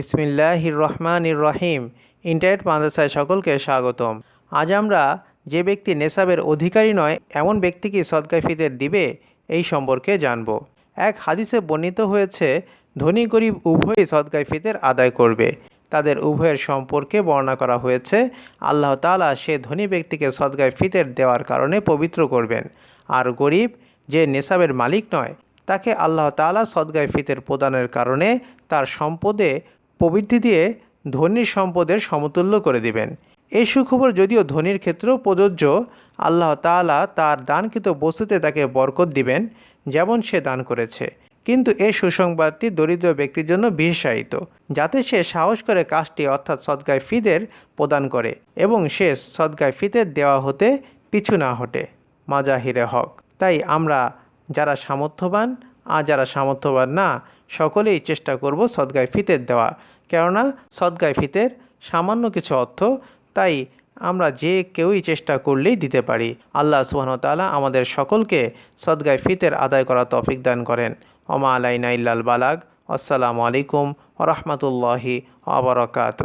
বিসমিল্লাহির রহমানির রহিম। ইন্টারনেট মাদ্রাসায় সকলকে স্বাগতম। আজ আমরা যে ব্যক্তি নেশাবের অধিকারী নয়, এমন ব্যক্তিকে সদকায় ফিতর দিবে, এই সম্পর্কে জানব। এক হাদিসে বর্ণিত হয়েছে, ধনী গরিব উভয়ই সদকায় ফিতর আদায় করবে। তাদের উভয়ের সম্পর্কে বর্ণনা করা হয়েছে, আল্লাহ তাআলা সে ধনী ব্যক্তিকে সদকায় ফিতের দেওয়ার কারণে পবিত্র করবেন। আর গরিব যে নেশাবের মালিক নয়, তাকে আল্লাহ তাআলা সদগায় ফিতের প্রদানের কারণে তার সম্পদে প্রবৃদ্ধি দিয়ে ধনীর সম্পদের সমতুল্য করে দিবেন। এই সুখবর যদিও ধনীর ক্ষেত্রেও প্রযোজ্য, আল্লাহ তাআলা তার দানকৃত বস্তুতে তাকে বরকত দিবেন, যেমন সে দান করেছে। কিন্তু এই সুসংবাদটি দরিদ্র ব্যক্তির জন্য বিশেষায়িত, যাতে সে সাহস করে কাজটি অর্থাৎ সদগায় ফিদের প্রদান করে এবং সে সদগায় ফিতের দেওয়া হতে পিছু না হটে। মাজাহিরে হক। তাই আমরা যারা সামর্থ্যবান আর যারা সামর্থ্যবান না, সকলেই চেষ্টা করব সদগায় ফিতের দেওয়া। কেননা সদগায় ফিতের সামান্য কিছু অর্থ, তাই আমরা যে কেউই চেষ্টা করলেই দিতে পারি। আল্লাহ সুবাহতালা আমাদের সকলকে সদগায় ফিতের আদায় করা তফিক দান করেন। ওমা আলাইনা ইল্লাল বালাগ। আসসালামু আলাইকুম রহমতুল্লাহি আবরকাত